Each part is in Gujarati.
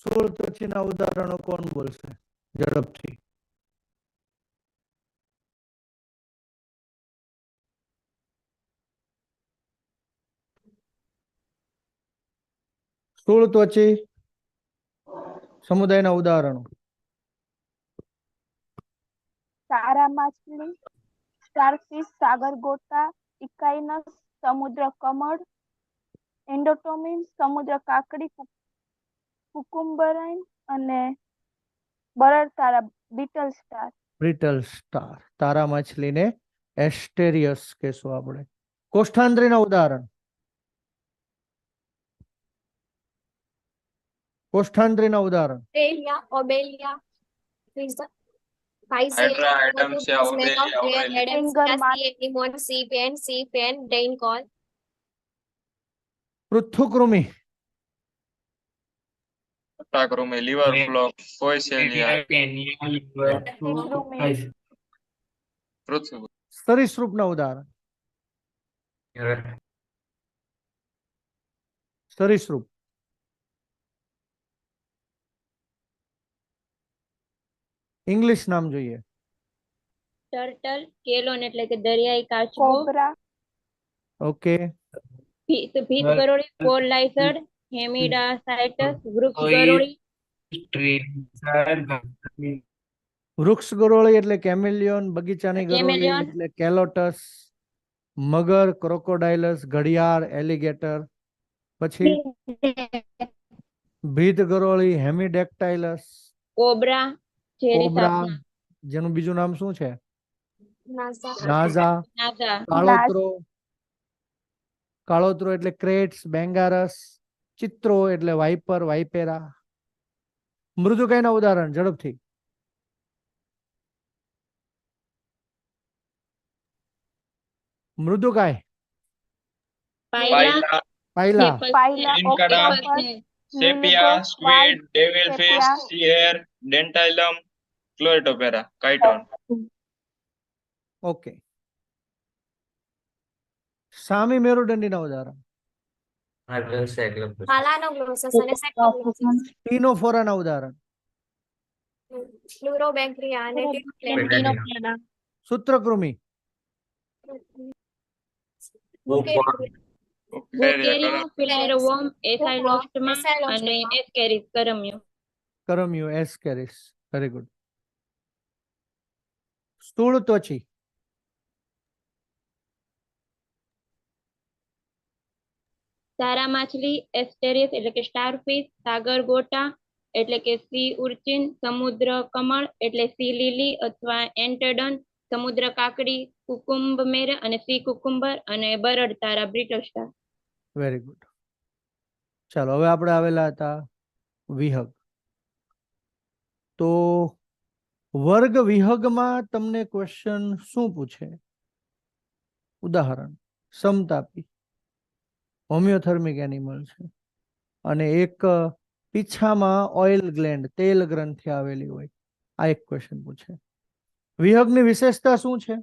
સોળ ત્વચીના ઉદાહરણો કોણ બોલશે ઝડપથી. સોળ ત્વચી સમુદાયના ઉદાહરણો. સારા માછલી, સ્ટારફિશ, સાગર ગોટા ઇકાઇનસ સમુદ્ર કમળ, એન્ડોટોમિન, સમુદ્ર કાકડી કુકુમ્બરાઇન અને બરડ તારા બીટલ સ્ટાર. Brittle star. તારા માછલીને એસ્ટેરિયસ કહેશું આપણે. કોષ્ઠાંત્રીના ઉદાહરણ. કોષ્ઠાંત્રીના ઉદાહરણ. Aurelia, Obelia, Hydra, Adamsia, Obelia, Obelia. Fingerman. Limon, C-pen, C-pen, Raincall, પૃથુકૃમિ પટ્ટાકૃમિ લીવર બ્લોક પોઈસેલિયા પૃથ્વી સરીસૃપના ઉદાહરણ. સરીસૃપ. ઇંગ્લિશ નામ જોઈએ. ટર્ટલ કેલોન એટલે કે દરિયાઈ કાચબો. કોબરા. ઓકે. ભીત ભીત ગરોળી પોલ લાઇસર્ડ હેમિડા વૃક્ષ ગરોળી. વૃક્ષ ગરોળી એટલે કેમેલિયન બગીચાની ગરોળી એટલે કેલોટસ મગર ક્રોકોડાઇલસ ઘડિયાળ એલિગેટર પછી ભીત ગરોળી હેમિડેક્ટાઇલસ કોબરા કોબ્રા જેનું બીજું નામ શું છે? નાઝા. કાળોત્રો કાળોતરો. કાળોતરો એટલે ક્રેટ્સ બેંગારસ ચિત્રો એટલે વાઇપર વાઇપેરા. મૃદુકાયના ઉદાહરણ ઝડપથી. મૃદુકાય. પાયલા. પાયલા. Sepia squid devil fish sepia. ડેન્ટાઇલમ ક્લોરેટોપેરા કાઇટોન ઓકે સામી મેરુદંડીના ઉદાહરણ. Melanoglossus અને Saccharomyces, ટીનોફોરાના ઉદાહરણ અને સૂત્રકૃમિ. અને કરમિયું કરમ્યુ એસ્કેરિસ વેરી ગુડ સ્થૂળ ત્વચી તારા માછલી, એસ્ટેરિયસ એટલે કે સ્ટારફિશ સાગર ગોટા એટલે કે સી ઉર્ચિન સમુદ્ર કમળ એટલે સી લીલી અથવા એન્ટડન, સમુદ્ર કાકડી કુકુમ્બમેર અને સી કુકુંબર અને બરડ તારા બ્રિટલ સ્ટાર વેરી ગુડ ચાલો, હવે આપણે આવેલા હતા વિહગ. તો વર્ગ વિહગમાં તમને ક્વેશ્ચન શું પૂછે? ઉદાહરણ, સમતાપી. હોમિયોથર્મિક એનિમલ છે. અને એક પીછામાં ઓઇલ ગ્લેન્ડ તેલ ગ્રંથિ આવેલી હોય. આ એક ક્વેશ્ચન પૂછે. વિહગની વિશેષતા શું છે?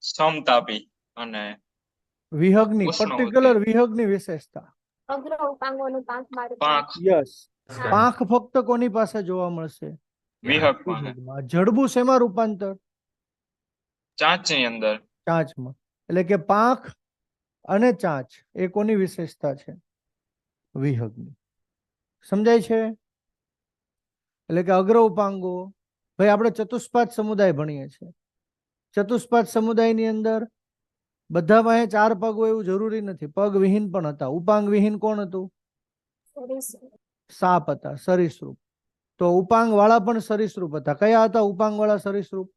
સમતાપી અને વિહગની પર્ટિક્યુલર વિહગની વિશેષતા. પાંખ યસ પાંખ. ફક્ત કોની પાસે જોવા મળશે? જડબું શેમાં રૂપાંતર? ચાંચની અંદર. ચાંચમાં. એટલે કે પાંખ અને ચાંચ એ કોની વિશેષતા છે? વિહગની. સમજાય છે? એટલે કે અગ્ર ઉપાંગો. ભાઈ આપણે ચતુષ્પાદ સમુદાય ભણીએ છીએ. ચતુષ્પાદ સમુદાયની અંદર બધા એ ચાર પગ હોય એવું જરૂરી નથી. પગ વિહીન પણ હતા. ઉપાંગ વિહીન કોણ હતું? સાપ હતા. સરીસૃપ. તો ઉપાંગ વાળા પણ સરીસૃપ હતા. કયા હતા ઉપાંગ વાળા સરીસૃપ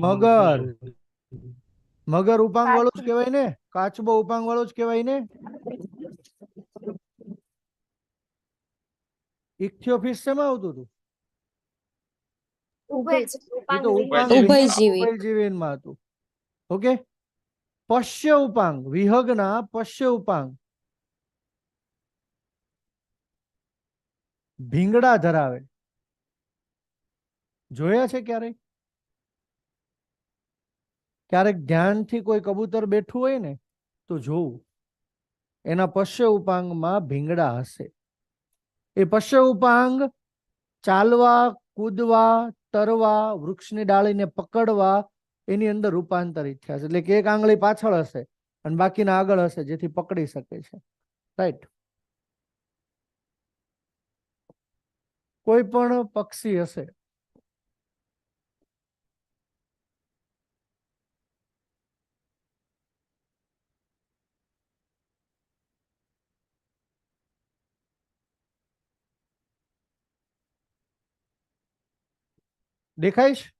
મગર. મગર ઉપાંગ વાળું જ કહેવાય ને? કાચબો ઉપાંગ વાળો જ કહેવાય ને? ઇક્થિયોફિસ શેમાં આવતું હતું. ઉભયજીવીનમાં ઓકે? પશ્ય ઉપાંગ વિહગના પશ્ય ઉપાંગ. ભીંગડા ધરાવે. જોયા છે ક્યારેક ક્યારેક ધ્યાનથી કોઈ કબૂતર બેઠું હોય ને, તો જોવું. એના પશ્ય ઉપાંગમાં ભીંગડા હશે. એ પશ્ય ઉપાંગ ચાલવા, કૂદવા, તરવા, વૃક્ષની ડાળીને પકડવા, એની અંદર રૂપાંતરિત થયા છે. એટલે કે એક આંગળી પાછળ હશે અને બાકીના આગળ હશે, જેથી પકડી શકે છે. રાઈટ કોઈ પણ પક્ષી હશે દેખાય છે?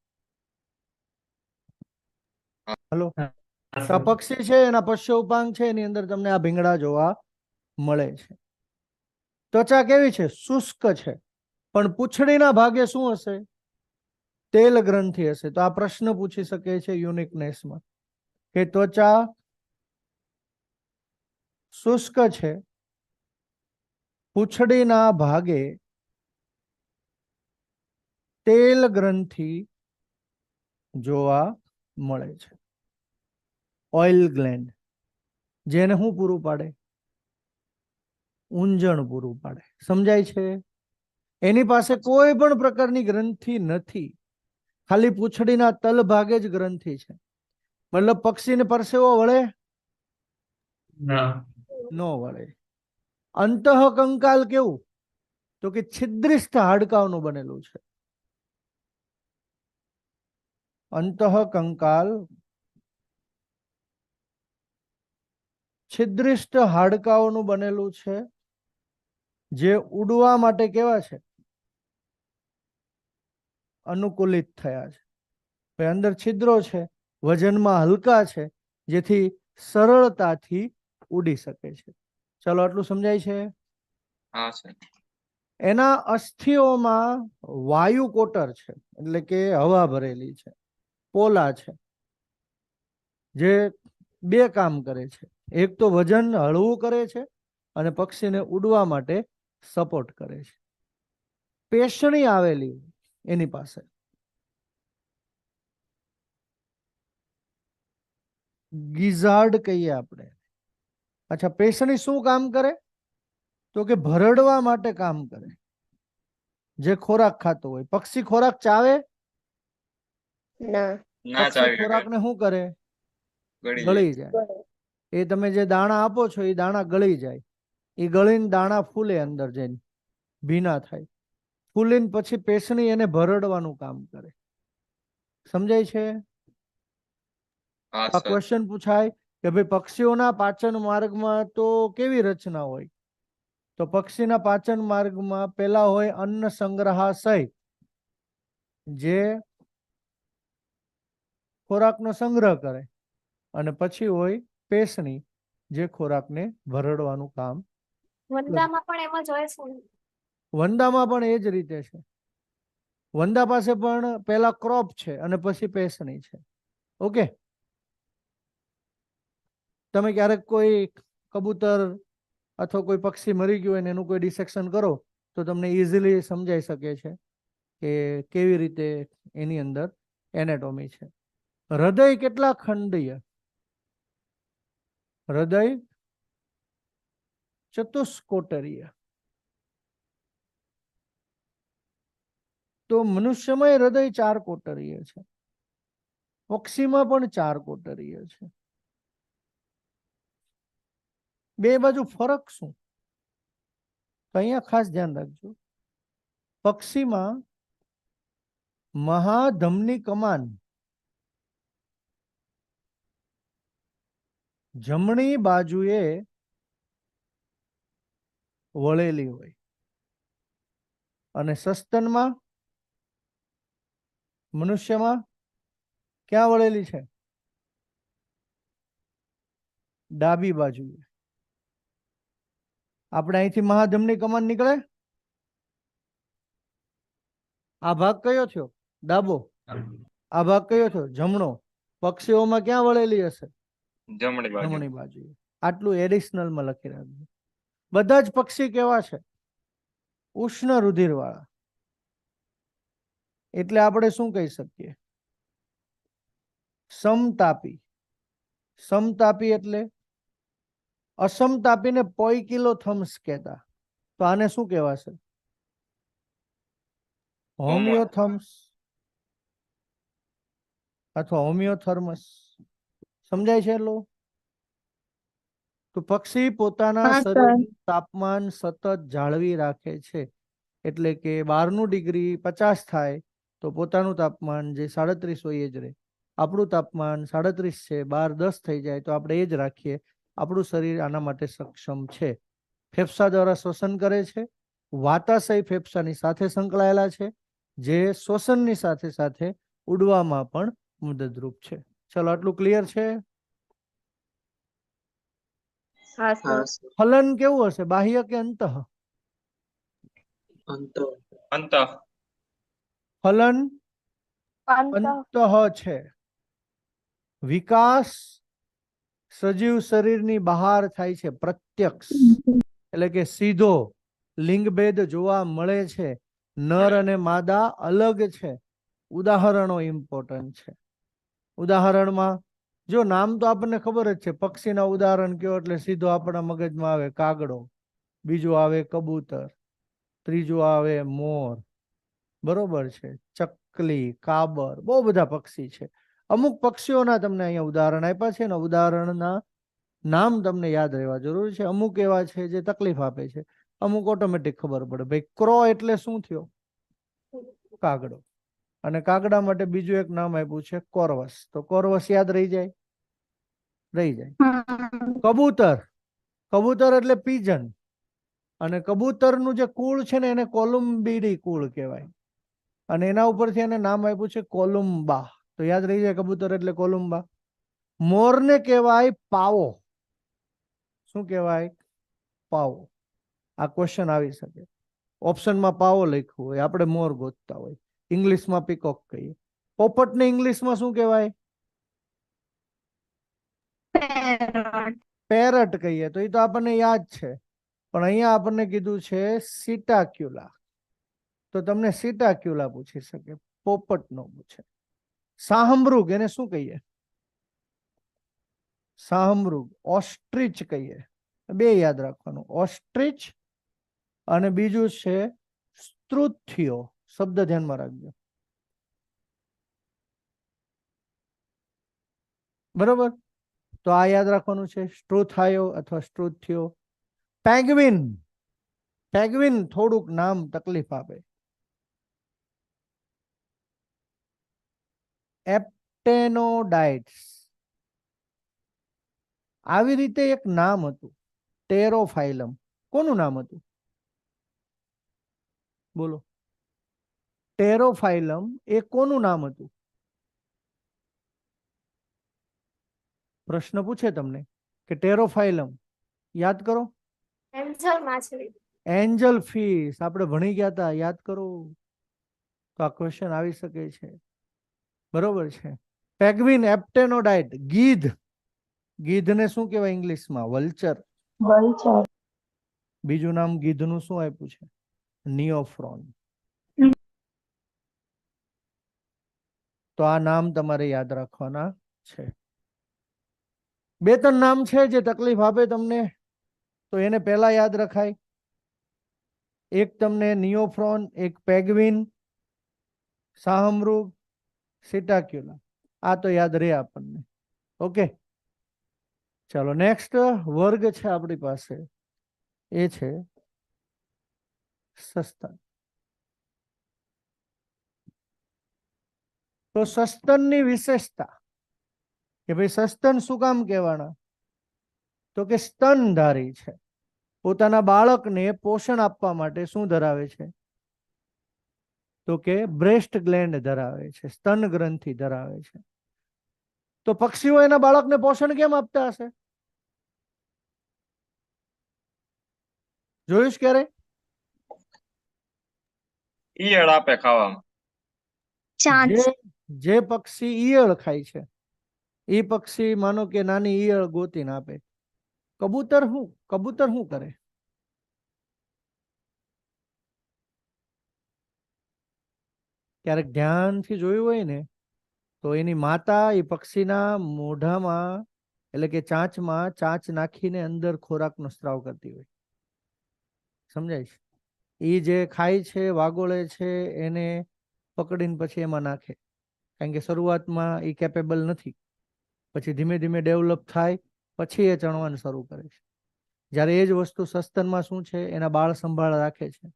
હલો. આ પક્ષી છે એના પશ્ય ઉપાંગ છે એની અંદર તમને આ ભીંગડા જોવા મળે છે. ત્વચા કેવી છે? શુષ્ક છે. પણ પૂંછડીના ભાગે શું હશે? તેલ ગ્રંથિ હશે. તો આ પ્રશ્ન પૂછી શકે છે યુનિકનેસમાં. કે ત્વચા શુષ્ક છે પૂંછડીના ભાગે તેલ ગ્રંથિ જોવા મળે છે. ઓઇલ ગ્લેન્ડ જેને હું પૂરું પાડે? ઊંજણ પૂરું પાડે. સમજાય છે? એની પાસે કોઈ પણ પ્રકારની ગ્રંથિ નથી. ખાલી પૂંછડીના તલ ભાગે જ ગ્રંથિ છે. મતલબ પક્ષીને પરસેવો વળે? નો. વળે. અંતઃ કંકાલ કેવું? તો કે છિદ્રિસ્થ હાડકાઓનું બનેલું છે. અંતઃ કંકાલ છિદ્રિષ્ટ હાડકાઓનું બનેલું છે જે ઉડવા માટે કેવા છે? અનુકૂલિત થયા છે. અંદર છિદ્રો છે વજનમાં હલકા છે જેથી સરળતાથી ઉડી શકે છે. ચલો આટલું સમજાય છે? એના અસ્થિઓમાં વાયુ કોટર છે એટલે કે હવા ભરેલી છે. પોલા છે, જે બે કામ કરે છે. એક તો વજન હળવું કરે છે અને પક્ષીને ઉડવા માટે સપોર્ટ કરે છે. પેશણી આવેલી એની પાસે. ગિઝાર્ડ કહીએ આપણે. અચ્છા, પેશણી શું કામ કરે? તો કે ભરડવા માટે કામ કરે. જે ખોરાક ખાતો હોય. પક્ષી ખોરાક ચાવે? ના. ના પક્ષી ચાવી ખોરાકને શું કરે? ગળી ગળી જાય. એ તમે જે દાણા આપો છો એ દાણા ગળી જાય. એ ગળીને દાણા ફૂલે અંદર જઈને. ભીના થાય. ફૂલીને પછી પેશણી એને ભરડવાનું કામ કરે. સમજાય છે? આ ક્વેશ્ચન પૂછાય કે ભાઈ પક્ષીઓના પાચન માર્ગમાં તો કેવી રચના હોય? તો પક્ષીના પાચન માર્ગમાં પેલા હોય અન્ન સંગ્રહાશય જે ખોરાકનો સંગ્રહ કરે અને પછી હોય પેશણી જે ખોરાકને ભરડવાનું કામ વંદામાં પણ એમ જ હોય છે વંદામાં પણ એ જ રીતે છે. વંદા પાસે પણ પેલા ક્રોપ છે અને પછી પેસણી છે. ઓકે? તમે ક્યારેક કોઈ કબૂતર અથવા કોઈ પક્ષી મરી ગયું હોય ને એનું કોઈ ડિસેક્શન કરો તો તમને ઇઝીલી સમજાઈ શકે છે કે કેવી રીતે એની અંદર એનેટોમી છે. હૃદય કેટલા ખંડીય? હૃદય ચતુષ્કોટરીય. તો મનુષ્યમાં હૃદય ચાર કોટરીય છે. પક્ષીમાં પણ ચાર કોટરીય છે. બે બાજુ ફરક શું? તો અહીંયા ખાસ ધ્યાન રાખજો. પક્ષીમાં મહાધમની કમાન જમણી બાજુએ વળેલી હોય અને સસ્તનમાં મનુષ્યમાં ક્યાં વળેલી છે? ડાબી બાજુએ. આપણે અહીંથી મહાધમની કમાન નીકળે? આ ભાગ કયો થયો? ડાબો. આ ભાગ કયો થયો? જમણો. પક્ષીઓમાં ક્યાં વળેલી હશે? જમણી બાજુ. જમણી બાજુ. આટલું એડિશનલમાં લખી રાખજો. બધા જ પક્ષી કેવા છે? ઉષ્ણ રુધિર વાળા એટલે આપણે શું કહી શકીએ? સમતાપી. સમતાપી એટલે અસમતાપીને પોઈકિલો થમ્સ કહેતા. તો આને શું કહેવાશે? હોમિયોથમ્સ. અથવા હોમિયોથર્મસ. સમજાય છે એટલું? તો પક્ષી પોતાના શરીરનું તાપમાન સતત જાળવી રાખે છે. એટલે કે બારનું ડિગ્રી પચાસ થાય તો પોતાનું તાપમાન જે સાડત્રીસ હોય એ જ રહે. આપણું તાપમાન સાડત્રીસ છે બાર દસ થઈ જાય તો આપણે એ જ રાખીએ. આપણું શરીર આના માટે સક્ષમ છે. ફેફસા દ્વારા શ્વસન કરે છે. વાતાશય ફેફસાની સાથે સંકળાયેલા છે. જે શ્વસનની સાથે સાથે ઉડવામાં પણ મદદરૂપ છે. ચલો આટલું ક્લિયર છે? ફલન કેવું હશે બાહ્ય કે અંત? અંત. ફલન અંત. છે. વિકાસ સજીવ શરીરની બહાર થાય છે પ્રત્યક્ષ. એટલે કે સીધો લિંગભેદ જોવા મળે છે. નર અને માદા અલગ છે. ઉદાહરણો ઇમ્પોર્ટન્ટ છે. ઉદાહરણમાં, જો નામ તો આપણને ખબર જ છે, પક્ષીના ઉદાહરણ કયો એટલે સીધો આપણા મગજમાં આવે કાગડો, બીજો આવે કબૂતર, ત્રીજો આવે મોર, બરોબર છે, ચકલી, કાબર, બહુ બધા પક્ષી છે. અમુક પક્ષીઓના તમને અહીંયા ઉદાહરણ આપ્યા છે ને ઉદાહરણના નામ તમને યાદ રહેવા જરૂરી છે. અમુક એવા છે જે તકલીફ આપે છે. અમુક ઓટોમેટિક ખબર પડે. ભાઈ, ક્રો એટલે શું થયો? કાગડો. અને કાગડા માટે બીજું એક નામ આપ્યું છે કોરવસ. તો કોરવસ યાદ રહી જાય? રહી જાય. કબૂતર. કબૂતર એટલે પીજન. અને કબૂતરનું જે કુળ છે ને એને કોલુમ્બીડી કુળ કહેવાય. અને એના ઉપરથી એને નામ આપ્યું છે કોલુમ્બા તો યાદ રહી જાય કબૂતર એટલે કોલુમ્બા મોરને કહેવાય પાવો. શું કહેવાય? પાવો. આ ક્વેશ્ચન આવી શકે. ઓપ્શનમાં પાવો લખ્યું હોય. આપણે મોર ગોતતા હોય. ઇંગ્લિશમાં પીકોક કહીએ. પોપટને ઇંગ્લિશમાં શું કહેવાય? પેરટ કહીએ. તો એ તો આપણને યાદ છે. પણ અહીંયા આપણને કીધું છે સીટાક્યુલા. તો તમને સીટાક્યુલા પૂછી શકે. પોપટ નો પૂછે. સાહમૃગ એને શું કહીએ? સાહમૃગ. ઓસ્ટ્રીચ કહીએ. બે યાદ રાખવાનું. ઓસ્ટ્રીચ અને બીજું છે સ્ત્રુથિયો. શબ્દ ધ્યાનમાં રાખજો. બરોબર? તો આ યાદ રાખવાનું છે સ્ટ્રુથાયો અથવા સ્ટ્રુથિયો પેગ્વિન. પેગ્વિન થોડુંક નામ તકલીફ આપે. એપ્ટેનોડાઇટ્સ. આવી રીતે એક નામ હતું, ટેરોફાઇલમ. કોનું નામ હતું? બોલો. ટેરોફાઇલમ એ કોનું નામ હતું? પ્રશ્ન પૂછે તમને કે ટેરોફાઇલમ યાદ કરો? એન્જલ માછલી. એન્જલ ફિશ આપણે ભણી ગયા હતા યાદ કરો? તો આ ક્વેશ્ચન આવી શકે છે. બરોબર છે. પેગ્વિન એપ્ટેનોડાઇટ ગીધ. ગીધને શું કહેવાય ઇંગ્લિશમાં? વલ્ચર. બીજું નામ ગીધનું શું આપ્યું છે? નિયોફ્રોન. તો આ નામ તમારે યાદ રાખવાના છે. બે ત્રણ નામ છે જે તકલીફ આપે તમને, તો એને પહેલા યાદ રખાય. એક તમને નિયોફ્રોન, એક પેગ્વિન, સાહમૃગ, સિટાક્યુલા. આ તો યાદ રહે આપણને. ઓકે? ચાલો, નેક્સ્ટ વર્ગ છે આપણી પાસે. એ છે સસ્તન તો સસ્તનની વિશેષતા કે ભાઈ સસ્તન શું કામ કહેવાના? તો કે સ્તનધારી છે. પોતાના બાળકને પોષણ આપવા માટે શું ધરાવે છે? તો કે બ્રેસ્ટ ગ્લેન્ડ ધરાવે છે સ્તન ગ્રંથિ ધરાવે છે. તો પક્ષીઓ એના બાળકને પોષણ કેમ આપતા હશે? જોયું ક્યારે? ઈયળ આપે ખાવામાં. જે પક્ષી ઈયળ ખાય છે એ પક્ષી માનો કે નાની ઈયળ ગોતીને આપે. કબૂતર શું? કબૂતર શું કરે? ક્યારેક ધ્યાનથી જોયું હોય ને, તો એની માતા એ પક્ષીના મોઢામાં, એટલે કે ચાંચમાં ચાંચ નાખીને અંદર ખોરાકનો સ્ત્રાવ કરતી હોય. સમજાય છે? એ જે ખાય છે, વાગોળે છે, એને પકડીને પછી એમાં નાખે. કારણ કે શરૂઆતમાં એ કેપેબલ નથી. પછી ધીમે ધીમે ડેવલપ થાય, પછી એ ચણવાનું શરૂ કરે છે. જ્યારે એ જ વસ્તુ સસ્તનમાં શું છે, એના બાળ સંભાળ રાખે છે.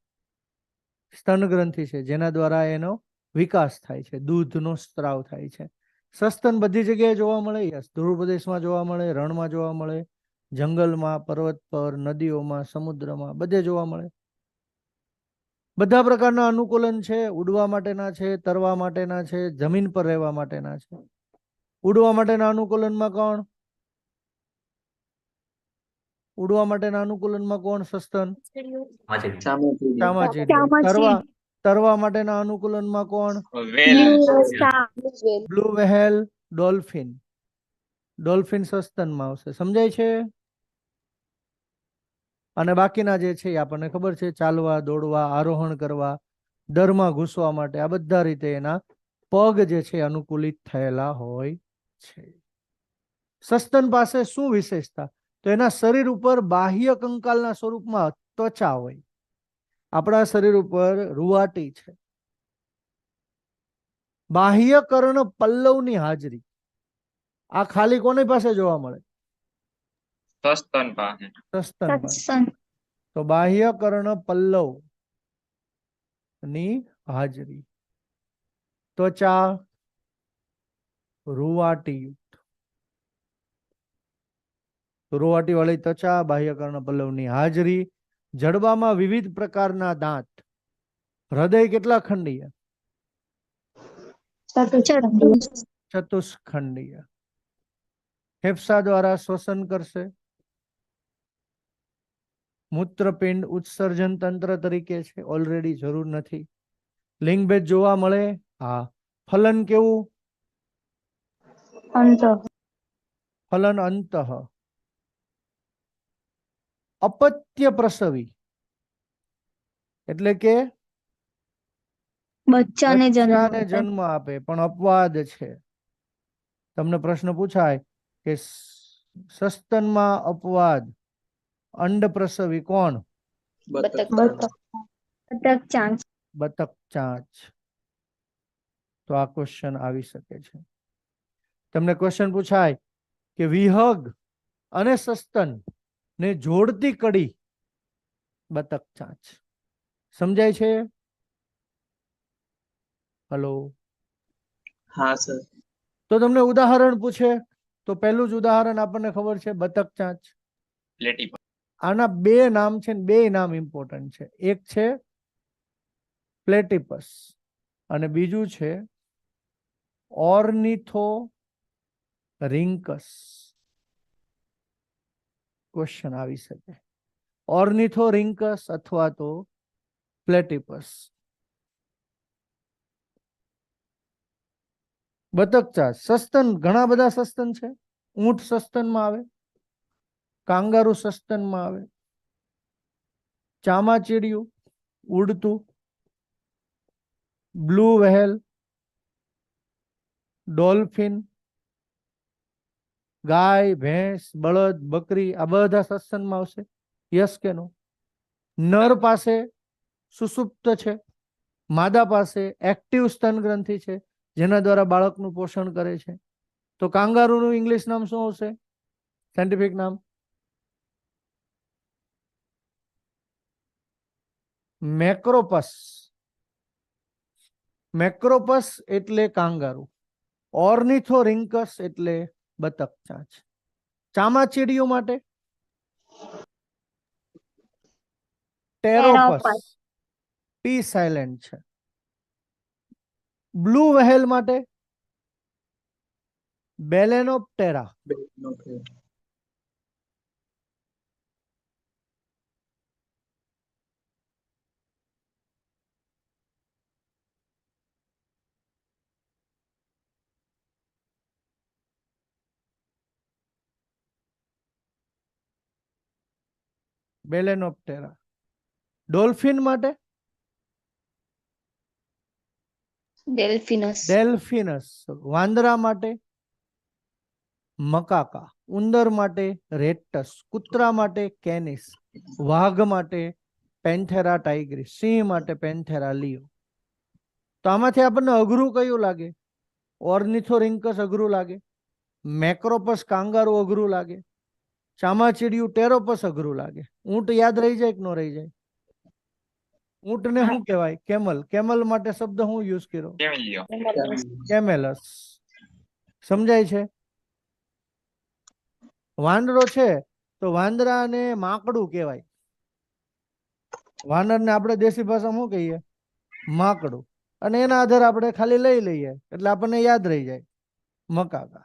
સ્તન ગ્રંથિ છે, જેના દ્વારા એનો વિકાસ થાય છે, દૂધનો સ્ત્રાવ થાય છે. સસ્તન બધી જગ્યાએ જોવા મળે ધ્રુવ પ્રદેશમાં જોવા મળે, રણમાં જોવા મળે, જંગલમાં, પર્વત પર, નદીઓમાં, સમુદ્રમાં, બધે જોવા મળે. બધા પ્રકારના અનુકૂલન છે ઉડવા માટેના છે તરવા માટેના છે જમીન પર રહેવા માટેના છે. ઉડવા માટેના અનુકૂલનમાં કોણ? ઉડવા માટેના અનુકૂલનમાં કોણ સસ્તન. તરવા તરવા માટેના અનુકૂલનમાં કોણ? Blue whale dolphin. ડોલ્ફિન સસ્તનમાં આવશે. સમજાય છે? અને બાકીના જે છે એ આપણને ખબર છે, ચાલવા, દોડવા, આરોહણ કરવા દરમાં ઘૂસવા માટે, આ બધા રીતે એના પગ જે છે અનુકૂલિત થયેલા હોય છે. સસ્તન પાસે શું વિશેષતા? તો એના શરીર ઉપર બાહ્ય કંકાલના સ્વરૂપમાં ત્વચા હોય. આપણા શરીર ઉપર રૂવાટી છે. બાહ્ય કર્ણ પલ્લવની હાજરી. આ ખાલી કોની પાસે જોવા મળે? સસ્તન પાસે સસ્તન પાસે તો બાહ્ય કર્ણ પલ્લવની હાજરી ત્વચા રૂવાટી રૂવાટી વાળી ત્વચા બાહ્ય કર્ણ પલ્લવની હાજરી જડબામાં વિવિધ પ્રકારના દાંત। હૃદય કેટલા ખંડીય? ચતુષ્ખંડીય. ફેફસા દ્વારા શ્વસન કરશે? મૂત્રપિંડ ઉત્સર્જન તંત્ર તરીકે છે ઓલરેડી જરૂર નથી. લિંગભેદ જોવા મળે? હા. ફલન કેવું? ફલન અંત. અપત્ય પ્રસવી. એટલે કે? બચ્ચાને જન્મ આપે. પણ અપવાદ છે. તમને પ્રશ્ન પૂછાય કે સસ્તનમાં અપવાદ અંડ પ્રસવી કોણ? બતક બતક. ચાંચ. તો આ ક્વેશ્ચન આવી શકે છે. તમને ક્વેશ્ચન પૂછાય કે વિહગ અને સસ્તન ને જોડતી કડી બતક ચાંચ. સમજાય છે? હલો? હા સર. તો તમને ઉદાહરણ પૂછે. તો પહેલું જ ઉદાહરણ આપણને ખબર છે બતક ચાંચ. પ્લેટી આના બે નામ છે ને બે નામ ઇમ્પોર્ટન્ટ છે. એક છે પ્લેટિપસ અને બીજું છે ઓર્નિથો રિંકસ ક્વેશ્ચન આવી શકે. ઓર્નિથો રિંકસ અથવા તો પ્લેટિપસ બતક ચાંચ સસ્તન, ઘણા બધા સસ્તન છે? ઊંટ સસ્તનમાં આવે? કાંગારુ સસ્તનમાં આવે. ચામાચીડિયું ઉડતું. બ્લુ વહેલ. ડોલ્ફિન. ગાય, ભેંસ, બળદ, બકરી આ બધા સત્સંગમાં આવશે. યસ કે નો? નર પાસે સુસુપ્ત છે. માદા પાસે એક્ટિવ સ્તન ગ્રંથિ છે, જેના દ્વારા બાળકનું પોષણ કરે છે. તો કાંગારુનું ઇંગ્લિશ નામ શું આવશે? સાયન્ટિફિક નામ મેક્રોપસ મેક્રોપસ એટલે કાંગારુ. ઓર્નિથોરિંકસ એટલે બતક ચાંચ ચામાચીડિયું માટે? ટેરોપસ Pteropus. પી સાયલેન્ટ છે. બ્લુ વ્હેલ માટે? બેલેનોપ્ટેરા બેલેનોપ્ટેરા ડોલ્ફિન માટે? ડેલ્ફિનસ ડેલ્ફિનસ વાંદરા માટે? મકાકા. ઉંદર માટે? રેટસ કૂતરા માટે? કેનિસ વાઘ માટે? પેન્થેરા ટાઇગ્રીસ સિંહ માટે? પેન્થેરા લિયો તો આમાંથી આપણને અઘરું કયું લાગે? ઓર્નિથોરિંકસ અઘરું લાગે. મેક્રોપસ કાંગારુ અઘરું લાગે. ચામાચીડિયું ટેરોપસ અઘરું લાગે. ઊંટ યાદ રહી જાય કે ન રહી જાય? ઊંટને શું કહેવાય? કેમલ. કેમલ માટે શબ્દ હું યુઝ કર્યો? કેમેલસ. સમજાય છે? વાંદરો છે તો વાંદરાને માકડું કહેવાય. વાનરને આપણે દેશી ભાષામાં શું કહીએ? માકડું. અને એના આધારે આપણે ખાલી લઈ લઈએ એટલે આપણને યાદ રહી જાય. મકાકા.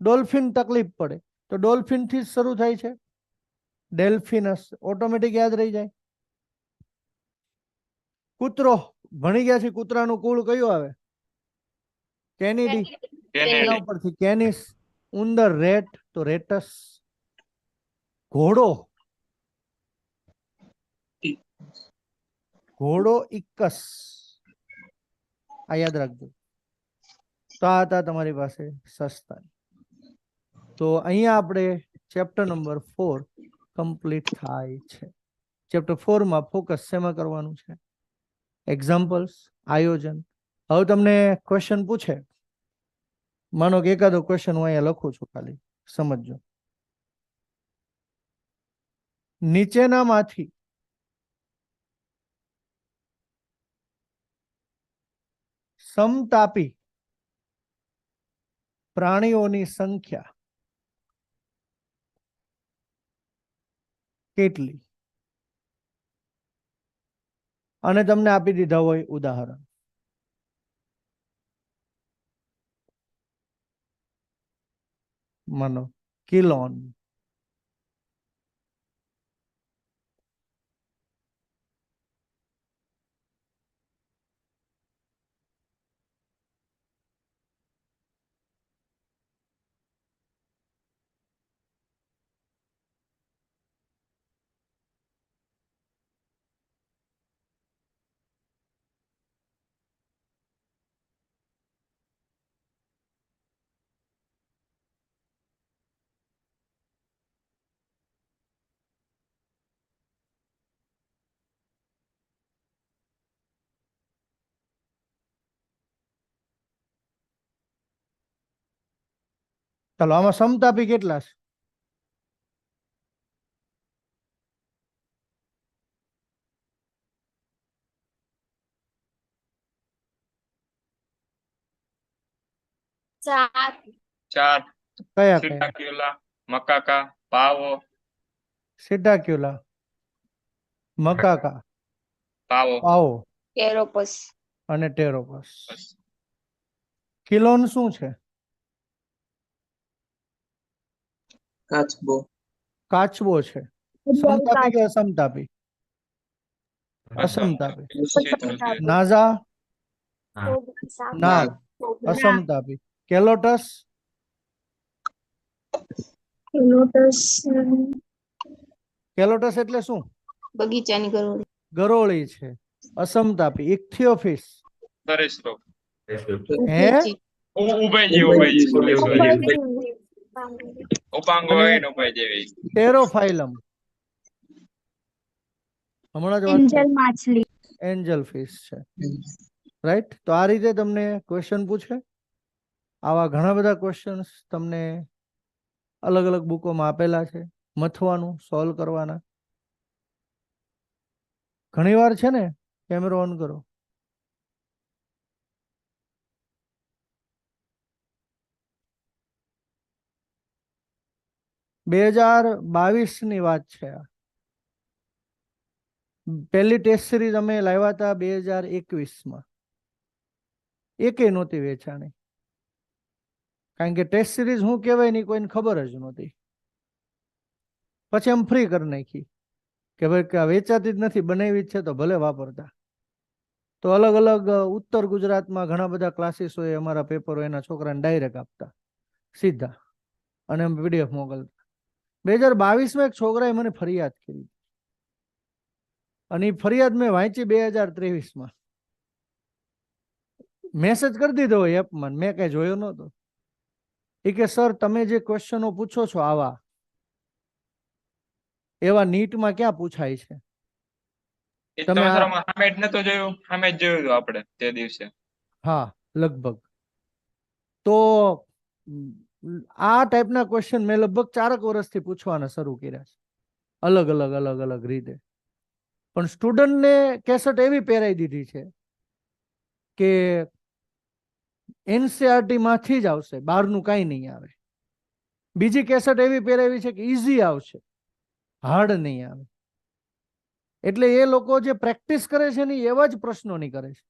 ડોલ્ફિન તકલીફ પડે. તો ડોલ્ફિનથી જ શરૂ થાય છે? ડેલ્ફિનસ ઓટોમેટિક યાદ રહી જાય. કૂતરો ભણી ગયા છે કૂતરાનું કુળ કયું આવે? કેનીડી. એના કેનેડી ઉપરથી કેનિસ ઉંદર રેટ તો રેટસ. ઘોડો. ઘોડો ઇક્કસ. આ યાદ રાખજો. તો આ હતા તમારી પાસે સસ્તા. તો અહીંયા આપણે ચેપ્ટર નંબર ફોર કમ્પ્લીટ થાય છે. ચેપ્ટર ફોરમાં ફોકસ શેમાં કરવાનું છે? એક્ઝામ્પલ્સ આયોજન. હવે તમને ક્વેશ્ચન પૂછે. માનો કે એકાદો ક્વેશ્ચન હું અહીંયા લખું છું ખાલી. સમજો નીચેનામાંથી સમતાપી પ્રાણીઓની સંખ્યા કેટલી? અને તમને આપી દીધા હોય ઉદાહરણ. માનો કિલોન. ચાલો આમાં સમતાપી કેટલા છે? ચાર. ચાર. કયા કયા? સિટાક્યુલા મકાકા પાવો. સિટાક્યુલા મકાકા. પાવો. પાવો. કેરોપસ અને ટેરોપસ. કિલોન શું છે? કાચબો. કાચબો છે. સમતાપી કે અસમતાપી? અસમતાપી. નાઝા? નાગ. અસમતાપી. કેલોટસ? કેલોટસ કેલોટસ એટલે શું? બગીચાની ગરોળી. ગરોળી છે. અસમતાપી. ઇક્થિયોફિસ સરિસૃપ હે? ઉ- ઉભય જેવી ટેરોફાઇલમ હમણાં જ એન્જલ માછલી. એન્જલ ફિશ છે. રાઈટ તો આ રીતે તમને ક્વેશ્ચન પૂછે. આવા ઘણા બધા ક્વેશ્ચન્સ તમને અલગ અલગ બુકોમાં આપેલા છે. મથવાનું સોલ્વ કરવાના. ઘણી વાર છે ને કેમેરો ઓન કરો. બે હજાર બાવીસની વાત છે પહેલી ટેસ્ટ સિરીઝ અમે લાવ્યા હતા બે હજાર એકવીસમાં. એકેય નહોતી વેચાણી. કારણ કે ટેસ્ટ સિરીઝ શું કહેવાયની કોઈને ખબર જ નહોતી. પછી એમ ફ્રી કરી નાખી કે ભાઈ વેચાતી જ નથી, બનાવી જ છે તો ભલે વાપરતા. તો અલગ અલગ ઉત્તર ગુજરાતમાં ઘણા બધા ક્લાસીસો એ અમારા પેપરો એના છોકરાને ડાયરેક્ટ આપતા. સીધા. અને એમ પીડીએફ મોકલતા. બે હજાર બાવીસમાં એક છોકરાએ મને ફરિયાદ કરી. અને એ ફરિયાદ મેં વાંચી બે હજાર ત્રેવીસમાં મેસેજ કરી દીધો હોય એપમાં મેં કઈ જોયો નહોતો. એ કે સર તમે જે ક્વેશ્ચનો પૂછો છો આવા એવા નીટમાં ક્યાં પૂછાય છે? તમે તમે આ- સર આમાં સામે જ નતો જોયું? સામે જ જોયું હતું આપણે તે દિવસે. હા લગભગ. તો આ ટાઈપના ક્વેશ્ચન મેં લગભગ ચારક વર્ષથી પૂછવાના શરૂ કર્યા છે. અલગ અલગ અલગ અલગ રીતે. પણ સ્ટુડન્ટને કેસેટ એવી પહેરાઈ દીધી છે કે એનસીઆરટીમાંથી જ આવશે, બહારનું કાંઈ નહીં આવે. બીજી કેસેટ એવી પહેરાવી છે કે ઇઝી આવશે હાર્ડ નહીં આવે. એટલે એ લોકો જે પ્રેક્ટિસ કરે છે ને એવા જ પ્રશ્નોની કરે છે.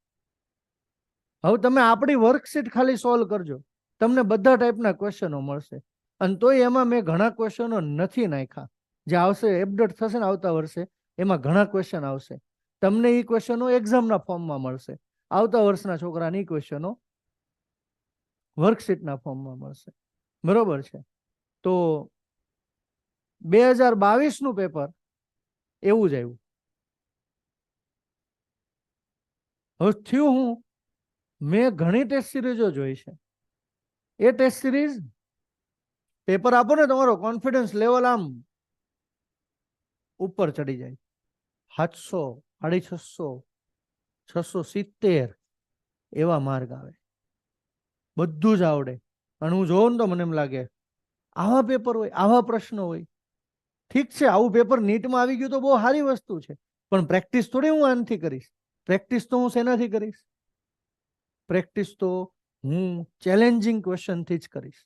હવે તમે આપણી વર્કશીટ ખાલી સોલ્વ કરજો. તમને બધા ટાઈપના ક્વેશ્ચનો મળશે. અને તોય એમાં મેં ઘણા ક્વેશ્ચનો નથી નાખ્યા. જે આવશે અપડેટ થશે ને આવતા વર્ષે, એમાં ઘણા ક્વેશ્ચન આવશે. તમને એ ક્વેશ્ચનો એક્ઝામના ફોર્મમાં મળશે. આવતા વર્ષના છોકરાની ક્વેશ્ચનો વર્કશીટના ફોર્મમાં મળશે. બરોબર છે? તો બે હજાર બાવીસનું પેપર એવું જ આવ્યું. હવે થયું હું? મેં ઘણી ટેસ્ટ સિરીઝો જોઈ છે. એ ટેસ્ટ સિરીઝ પેપર આપો ને, તમારો કોન્ફિડન્સ લેવલ આમ ઉપર ચડી જાય. સાતસો સાડી છસો છસો સિત્તેર એવા માર્ગ આવે. બધું જ આવડે. અને હું જોઉં ને તો મને એમ લાગે, આવા પેપર હોય, આવા પ્રશ્નો હોય. ઠીક છે, આવું પેપર નીટમાં આવી ગયું તો બહુ સારી વસ્તુ છે. પણ પ્રેક્ટિસ થોડી હું આનથી કરીશ. પ્રેક્ટિસ તો હું શેનાથી કરીશ? પ્રેક્ટિસ તો હું ચેલેન્જિંગ ક્વેશ્ચનથી જ કરીશ.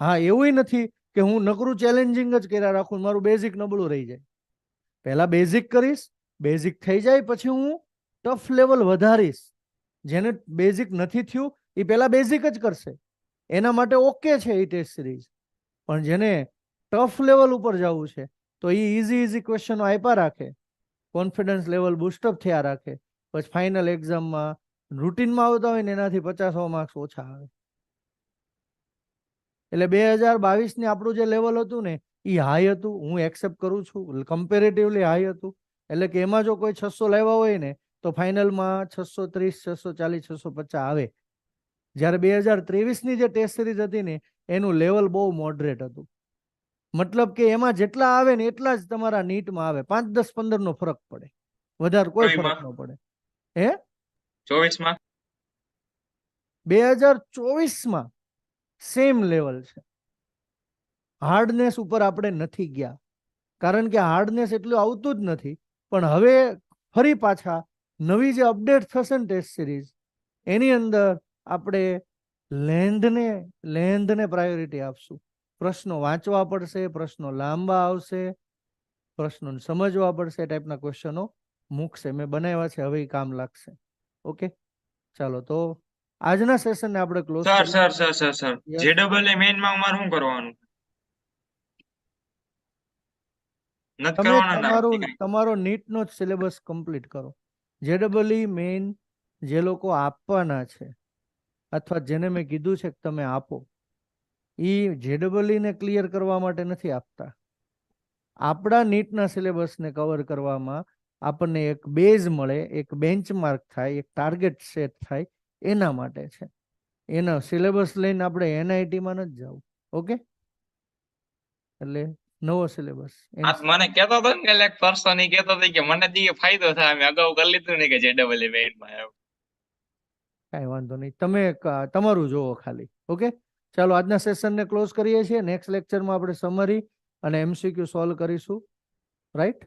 હા, એવું નથી કે હું નકરું ચેલેન્જિંગ જ કર્યા રાખું, મારું બેઝિક નબળું રહી જાય. પહેલાં બેઝિક કરીશ બેઝિક થઈ જાય, પછી હું ટફ લેવલ વધારીશ. જેને બેઝિક નથી થયું, એ પહેલાં બેઝિક જ કરશે. એના માટે ઓકે છે એ ટેસ્ટ સિરીઝ પણ જેને ટફ લેવલ ઉપર જવું છે, તો એ ઇઝી ઇઝી ક્વેશ્ચનો આપ્યા રાખે. કોન્ફિડન્સ લેવલ બુસ્ટઅપ થયા રાખે. પછી ફાઇનલ એક્ઝામમાં રૂટીનમાં આવતા હોય ને એનાથી પચાસ માર્ક્સ ઓછા આવે. એટલે બે હજાર બાવીસની આપણું જે લેવલ હતું ને એ હાઈ હતું. હું એક્સેપ્ટ કરું છું. કમ્પેરેટિવલી હાઈ હતું. એટલે કે એમાં જો કોઈ છસો લેવા હોય ને તો ફાઇનલમાં છસો ત્રીસ છસો ચાલીસ છસો પચાસ આવે. જ્યારે બે હજાર ત્રેવીસની જે ટેસ્ટ સિરીઝ હતી ને એનું લેવલ બહુ મોડરેટ હતું. મતલબ કે એમાં જેટલા આવે ને એટલા જ તમારા નીટમાં આવે. પાંચ દસ પંદર નો ફરક પડે. વધારે કોઈ ફરક ન પડે. હે? ચોવીસમાં બે હજાર ચોવીસમાં સેમ લેવલ છે. હાર્ડનેસ ઉપર આપણે નથી ગયા. કારણ કે હાર્ડનેસ એટલું આવતું જ નથી. પણ હવે ફરી પાછા નવી જે અપડેટ થશે ને ટેસ્ટ સિરીઝ એની અંદર આપણે લેન્ધને લેન્ધને પ્રાયોરિટી આપશું. પ્રશ્નો વાંચવા પડશે, પ્રશ્નો લાંબા આવશે, પ્રશ્નોને સમજવા પડશે ટાઈપના ક્વેશ્ચનો મૂકશે. મેં બનાવ્યા છે, હવે કામ લાગશે. ઓકે? ચાલો તો આજના સેશનને આપણે close sir sir sir sir sir જે ડબલ એ મેઇનમાં અમારે શું કરવાનું? નથી તમે કરવાના ને? તમારું તમારો નીટનો જ સિલેબસ કમ્પ્લીટ કરો. જે ડબલ મેઇન જે લોકો આપવાના છે અથવા જેને મેં કીધું છે કે તમે આપો એ જે ડબલ ને ક્લિયર કરવા માટે નથી આપતા. આપણા નીટના સિલેબસને કવર કરવામાં આપણને એક બેઝ મળે એક બેન્ચમાર્ક થાય એક ટાર્ગેટ સેટ થાય એના માટે છે. એના સિલેબસ લઈને આપણે એનઆઈટીમાં નથી જવું ઓકે? એટલે નવો સિલેબસ. મને કેતો હતો ને કે એક પર્સન ઈ કેતો હતો કે મને દી ફાયદો થાય મેં અગાઉ કરી લીધું ને કે જે ડબલ એ માં કાંઈ વાંધો નહીં. તમે તમારું જુઓ ખાલી ઓકે? ચાલો આજના સેશનને ક્લોઝ કરીએ છીએ. નેક્સ્ટ લેક્ચરમાં આપણે સમરી અને એમસીક્યુ સોલ્વ કરીશું. રાઈટ